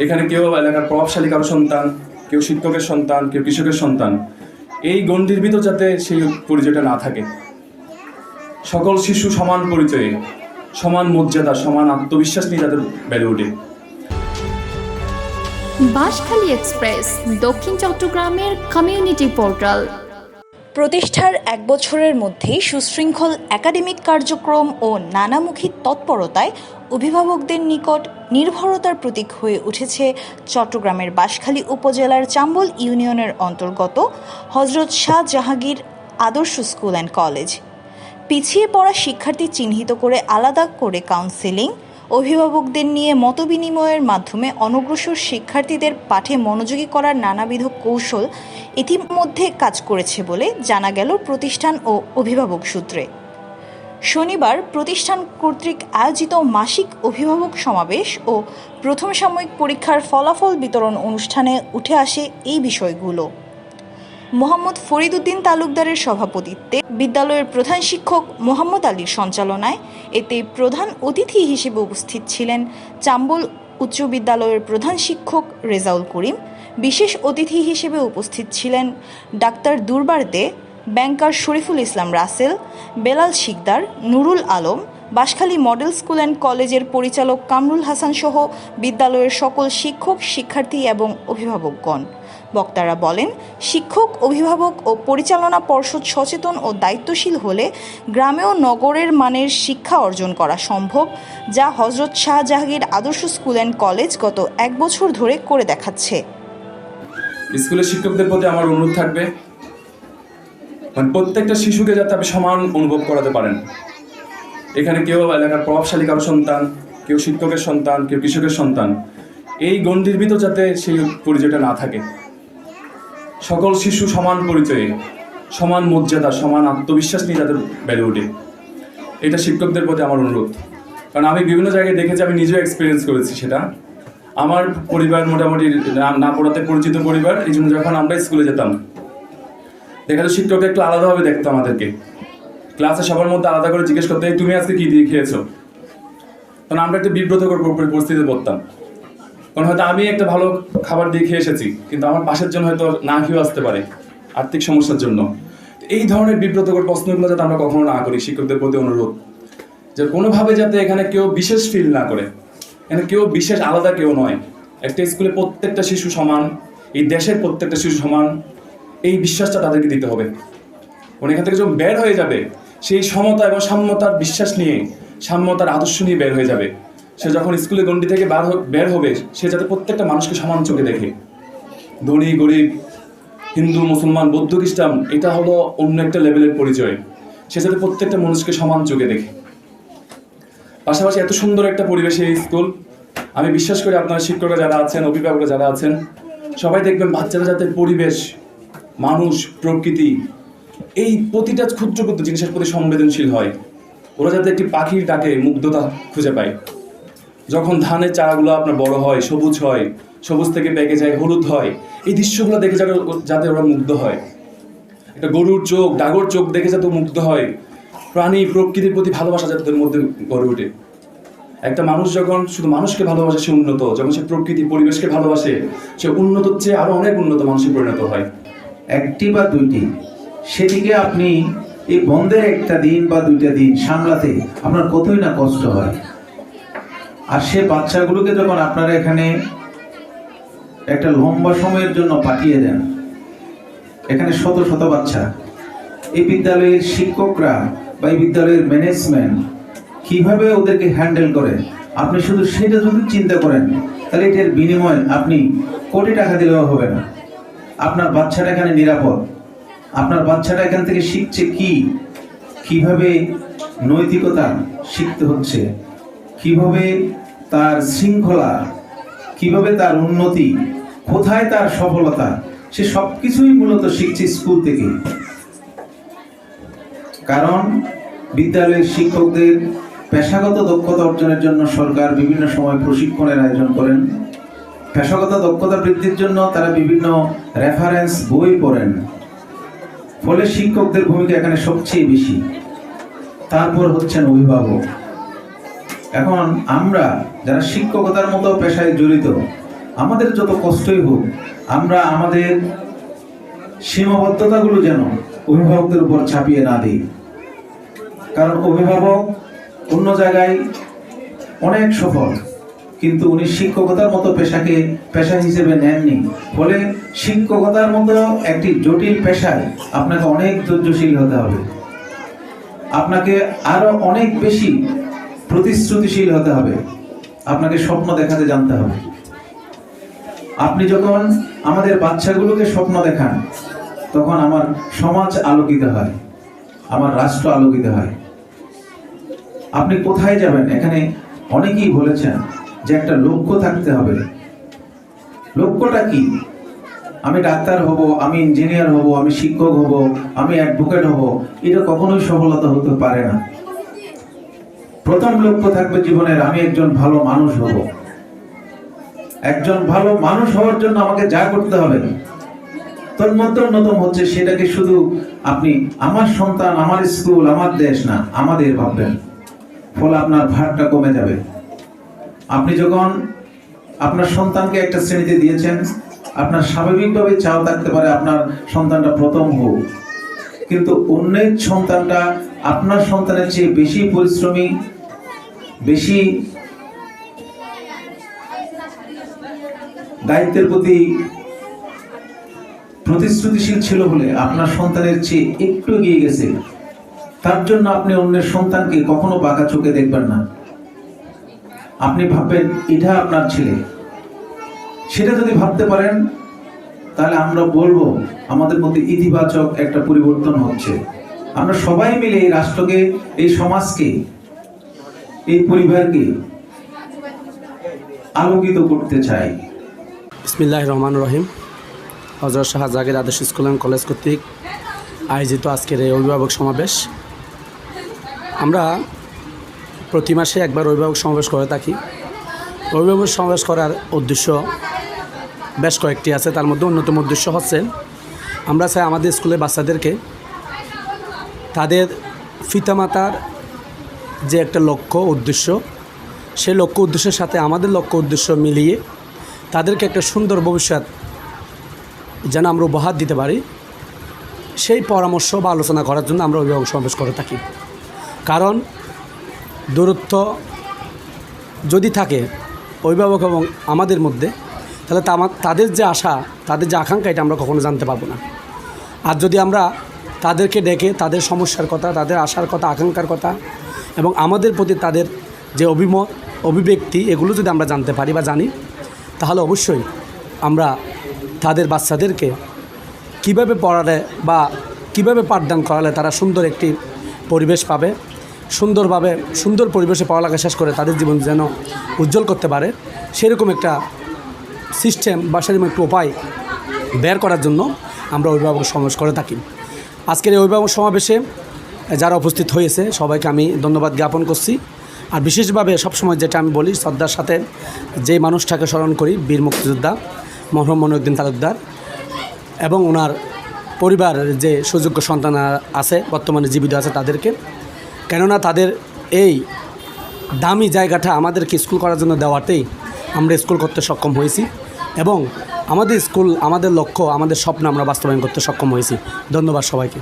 এখানে কেউ এলাকার প্রভাবশালী কারও সন্তান, কেউ শিক্ষকের সন্তান, কেউ কৃষকের সন্তান। এই গণ্ডির ভিতর যাতে সেই পরিচয়টা না থাকে। সকল শিশু সমান পরিচয়ে, সমান মর্যাদা, সমান আত্মবিশ্বাস নিয়ে যাতে বেড়ে ওঠে। বাঁশখালী এক্সপ্রেস, দক্ষিণ চট্টগ্রামের কমিউনিটি পোর্টাল প্রতিষ্ঠার এক বছরের মধ্যেই সুশৃঙ্খল একাডেমিক কার্যক্রম ও নানামুখী তৎপরতায় অভিভাবকদের নিকট নির্ভরতার প্রতীক হয়ে উঠেছে চট্টগ্রামের বাঁশখালী উপজেলার চাম্বল ইউনিয়নের অন্তর্গত হজরত শাহ জাহাঙ্গীর আদর্শ স্কুল অ্যান্ড কলেজ। পিছিয়ে পড়া শিক্ষার্থী চিহ্নিত করে আলাদা করে কাউন্সেলিং অভিভাবকদের নিয়ে মতবিনিময়ের মাধ্যমে অনগ্রসর শিক্ষার্থীদের পাঠে মনোযোগী করার নানাবিধ কৌশল ইতিমধ্যে কাজ করেছে বলে জানা গেল প্রতিষ্ঠান ও অভিভাবক সূত্রে। শনিবার প্রতিষ্ঠান কর্তৃক আয়োজিত মাসিক অভিভাবক সমাবেশ ও প্রথম সাময়িক পরীক্ষার ফলাফল বিতরণ অনুষ্ঠানে উঠে আসে এই বিষয়গুলো। মোহাম্মদ ফরিদুদ্দিন তালুকদারের সভাপতিত্বে বিদ্যালয়ের প্রধান শিক্ষক মোহাম্মদ আলীর সঞ্চালনায় এতে প্রধান অতিথি হিসেবে উপস্থিত ছিলেন চাম্বল উচ্চ বিদ্যালয়ের প্রধান শিক্ষক রেজাউল করিম। বিশেষ অতিথি হিসেবে উপস্থিত ছিলেন doctor Durbar De, banker Shariful Islam Rasel, Belal Sikdar, Nurul Alam, Banshkhali model school and কলেজের পরিচালক কামরুল হাসান সহ বিদ্যালয়ের সকল শিক্ষক, শিক্ষার্থী এবং অভিভাবকগণ। বক্তারা বলেন, শিক্ষক, অভিভাবক ও পরিচালনা পর্ষদ সচেতন ও দায়িত্বশীল হলে গ্রামে ও নগরের মানের শিক্ষা অর্জন করা সম্ভব, যা হজরত শাহ জাহাঙ্গীর আদর্শ স্কুল অ্যান্ড কলেজ গত এক বছর ধরে করে দেখাচ্ছে। স্কুলের শিক্ষকদের প্রতি আমার অনুরোধ থাকবে মানে প্রত্যেকটা শিশুকে যাতে আপনি সমান অনুভব করাতে পারেন। এখানে কেউ এলাকার প্রভাবশালী কারও সন্তান, কেউ শিক্ষকের সন্তান, কেউ কৃষকের সন্তান, এই গণ্ডির ভিতর যাতে সেই পরিচয়টা না থাকে। সকল শিশু সমান পরিচয়ে, সমান মর্যাদা, সমান আত্মবিশ্বাস নিয়ে যাতে বেড়ে ওঠে। এটা শিক্ষকদের প্রতি আমার অনুরোধ। কারণ আমি বিভিন্ন জায়গায় দেখেছি, আমি নিজেও এক্সপিরিয়েন্স করেছি সেটা। আমার পরিবার মোটামুটি না- পড়াতে পরিচিত পরিবার, এই জন্য যখন আমরা স্কুলে যেতাম, দেখা যায় শিক্ষক একটু আলাদাভাবে দেখতো আমাদেরকে। ক্লাসে সবার মধ্যে আলাদা করে জিজ্ঞেস করতে তুমি আজকে কী দিয়ে খেয়েছো? তখন আমরা একটু বিব্রতকর পরিস্থিতিতে পড়তাম। কারণ হয়তো আমি একটা ভালো খাবার দিয়ে খেয়ে এসেছি, কিন্তু আমার পাশের জন্য হয়তো না খেয়েও আসতে পারে আর্থিক সমস্যার জন্য। এই ধরনের বিব্রতকর প্রশ্নগুলো যাতে আমরা কখনো না করি, শিক্ষকদের প্রতি অনুরোধ। যে কোনোভাবে যাতে এখানে কেউ বিশেষ ফিল না করে, এখানে কেউ বিশেষ আলাদা কেউ নয়। একটা স্কুলে প্রত্যেকটা শিশু সমান, এই দেশের প্রত্যেকটা শিশু সমান, এই বিশ্বাসটা তাদেরকে দিতে হবে। কারণ এখান থেকে যখন বের হয়ে যাবে, সেই সমতা এবং সাম্যতার বিশ্বাস নিয়ে, সাম্যতার আদর্শ নিয়ে বের হয়ে যাবে। সে যখন স্কুলে গণ্ডি থেকে বার বের হবে, সে যাতে প্রত্যেকটা মানুষকে সমান চোখে দেখে। ধনী, গরিব, হিন্দু, মুসলমান, বৌদ্ধ, খ্রিস্টান, এটা হলো অন্য একটা লেভেলের পরিচয়। সে যাতে প্রত্যেকটা মানুষকে সমান চোখে দেখে। পাশাপাশি এত সুন্দর একটা পরিবেশে এই স্কুল। আমি বিশ্বাস করি আপনারা শিক্ষকরা যারা আছেন, অভিভাবকরা যারা আছেন, সবাই দেখবেন বাচ্চারা যাতে পরিবেশ, মানুষ, প্রকৃতি, এই প্রতিটা ক্ষুদ্র ক্ষুদ্র জিনিসের প্রতি সংবেদনশীল হয়। ওরা যাতে একটি পাখির ডাকে মুগ্ধতা খুঁজে পায়। যখন ধানের চারাগুলো আপনার বড় হয়, সবুজ হয়, সবুজ থেকে পেকে যায়, হলুদ হয়, এই দৃশ্যগুলো দেখে যাতে যাতে ওরা মুগ্ধ হয়। একটা গরুর চোখ, ডাগর চোখ দেখে যাতে মুগ্ধ হয়। প্রাণী প্রকৃতির প্রতি ভালোবাসা যাতে তাদের মধ্যে গড়ে ওঠে। একটা মানুষ যখন শুধু মানুষকে ভালোবাসে, সে উন্নত। যখন সে প্রকৃতি, পরিবেশকে ভালোবাসে, সে উন্নতর চেয়ে আরও অনেক উন্নত মানুষে পরিণত হয়। একটি বা দুইটি। সেদিকে আপনি এই বন্ধের একটা দিন বা দুইটা দিন সামলাতে আপনার কতই না কষ্ট হয়। আর সে বাচ্চাগুলোকে যখন আপনারা এখানে একটা লম্বা সময়ের জন্য পাঠিয়ে দেন, এখানে শত শত বাচ্চা, এই বিদ্যালয়ের শিক্ষকরা বা এই বিদ্যালয়ের ম্যানেজমেন্ট কীভাবে ওদেরকে হ্যান্ডেল করে? আপনি শুধু সেটা যদি চিন্তা করেন, তাহলে এটার বিনিময়ে আপনি কোটি টাকা দিলেও হবে না। আপনার বাচ্চাটা এখানে নিরাপদ। আপনার বাচ্চাটা এখান থেকে শিখছে কি? কীভাবে নৈতিকতা শিখতে হচ্ছে? কীভাবে তার শৃঙ্খলা, কীভাবে তার উন্নতি, কোথায় তার সফলতা, সে সব কিছুই মূলত শিখছে স্কুল থেকে। কারণ বিদ্যালয়ের শিক্ষকদের পেশাগত দক্ষতা অর্জনের জন্য সরকার বিভিন্ন সময় প্রশিক্ষণের আয়োজন করেন। পেশাগত দক্ষতা বৃদ্ধির জন্য তারা বিভিন্ন রেফারেন্স বই পড়েন। ফলে শিক্ষকদের ভূমিকা এখানে সবচেয়ে বেশি। তারপর হচ্ছেন অভিভাবক। এখন আমরা যারা শিক্ষকতার মতো পেশায় জড়িত, আমাদের যত কষ্টই হোক, আমরা আমাদের সীমাবদ্ধতাগুলো যেন অভিভাবকদের উপর ছাপিয়ে না দিই। কারণ অভিভাবক অন্য জায়গায় অনেক সফল, কিন্তু উনি শিক্ষকতার মতো পেশাকে পেশা হিসেবে নেননি। ফলে শিক্ষকতার মতো একটি জটিল পেশায় আপনাকে অনেক ধৈর্যশীল হতে হবে। আপনাকে আরও অনেক বেশি প্রতিশ্রুতিশীল হতে হবে। আপনাকে স্বপ্ন দেখাতে জানতে হবে। আপনি যখন আমাদের বাচ্চাগুলোকে স্বপ্ন দেখান, তখন আমার সমাজ আলোকিত হয়, আমার রাষ্ট্র আলোকিত হয়। আপনি কোথায় যাবেন? এখানে অনেকেই বলেছেন যে একটা লক্ষ্য থাকতে হবে। লক্ষ্যটা কি? আমি ডাক্তার হব, আমি ইঞ্জিনিয়ার হব, আমি শিক্ষক হব, আমি অ্যাডভোকেট হব, এটা কখনোই সফলতা হতে পারে না। প্রথম লক্ষ্য থাকবে জীবনের, আমি একজন ভালো মানুষ হব। একজন ভালো মানুষ হওয়ার জন্য আমাকে যা করতে হবে তন্মধ্যে অন্যতম হচ্ছে সেটাকে শুধু আপনি আমার সন্তান, আমার স্কুল, আমার দেশ না, আমাদের ভাববেন। ফলে আপনার ভারটা কমে যাবে। আপনি যখন আপনার সন্তানকে একটা শ্রেণীতে দিয়েছেন, আপনার স্বাভাবিকভাবে চাও থাকতে পারে আপনার সন্তানটা প্রথম হোক। কিন্তু অন্যের সন্তানটা আপনার সন্তানের চেয়ে বেশি পরিশ্রমী, বেশি দায়িত্বের প্রতি প্রতিশ্রুতিশীল ছিল বলে আপনার সন্তানের চেয়ে একটু এগিয়ে গেছে। তার জন্য আপনি অন্যের সন্তানকে কখনো বাঁকা চোখে দেখবেন না। আপনি ভাববেন, এটা আপনার ছেলে। সেটা যদি ভাবতে পারেন, তাহলে আমরা বলব, আমাদের মধ্যে ইতিবাচক একটা পরিবর্তন হচ্ছে। আমরা সবাই মিলে এই রাষ্ট্রকে, এই সমাজকে, এই পরিবারকে আলোকিত করতে চাই। বিসমিল্লাহ রহমান রহিম। হজরত শাহ জাগির আদর্শ স্কুল অ্যান্ড কলেজ কর্তৃক আয়োজিত আজকের এই অভিভাবক সমাবেশ। আমরা প্রতি মাসে একবার অভিভাবক সমাবেশ করে থাকি। অভিভাবক সমাবেশ করার উদ্দেশ্য বেশ কয়েকটি আছে। তার মধ্যে অন্যতম উদ্দেশ্য হচ্ছে, আমরা চাই আমাদের স্কুলের বাচ্চাদেরকে তাদের পিতামাতার যে একটা লক্ষ্য উদ্দেশ্য সেই লক্ষ্য উদ্দেশ্যের সাথে আমাদের লক্ষ্য উদ্দেশ্য মিলিয়ে তাদেরকে একটা সুন্দর ভবিষ্যৎ যেন আমরা উপহার দিতে পারি, সেই পরামর্শ বা আলোচনা করার জন্য আমরা অভিভাবক সমাবেশ করে থাকি। কারণ দূরত্ব যদি থাকে অভিভাবক এবং আমাদের মধ্যে, তাহলে তাদের যে আশা, তাদের যে আকাঙ্ক্ষা, এটা আমরা কখনো জানতে পারব না। আর যদি আমরা তাদেরকে ডেকে তাদের সমস্যার কথা, তাদের আশার কথা, আকাঙ্ক্ষার কথা এবং আমাদের প্রতি তাদের যে অভিমত অভিব্যক্তি, এগুলো যদি আমরা জানতে পারি বা জানি, তাহলে অবশ্যই আমরা তাদের বাচ্চাদেরকে কীভাবে পড়ালে বা কীভাবে পাঠদান করালে তারা সুন্দর একটি পরিবেশ পাবে, সুন্দরভাবে, সুন্দর পরিবেশে পড়ালেখা শেষ করে তাদের জীবন যেন উজ্জ্বল করতে পারে, সেরকম একটা সিস্টেম বা সেরকম একটা উপায় বের করার জন্য আমরা অভিভাবক সমাবেশ করে থাকি। আজকের এই অভিভাবক সমাবেশে যারা উপস্থিত হয়েছে, সবাইকে আমি ধন্যবাদ জ্ঞাপন করছি। আর বিশেষভাবে সবসময় যেটা আমি বলি, শ্রদ্ধার সাথে যে মানুষটাকে স্মরণ করি, বীর মুক্তিযোদ্ধা মরহম মনুদ্দিন তালুকদার এবং ওনার পরিবার যে সুযোগ্য সন্তান আছে, বর্তমানে জীবিত আছে তাদেরকে। কেননা তাদের এই দামি জায়গাটা আমাদেরকে স্কুল করার জন্য দেওয়াতেই আমরা স্কুল করতে সক্ষম হয়েছি এবং আমাদের স্কুল আমাদের লক্ষ্য আমাদের স্বপ্ন আমরা বাস্তবায়ন করতে সক্ষম হয়েছি। ধন্যবাদ সবাইকে।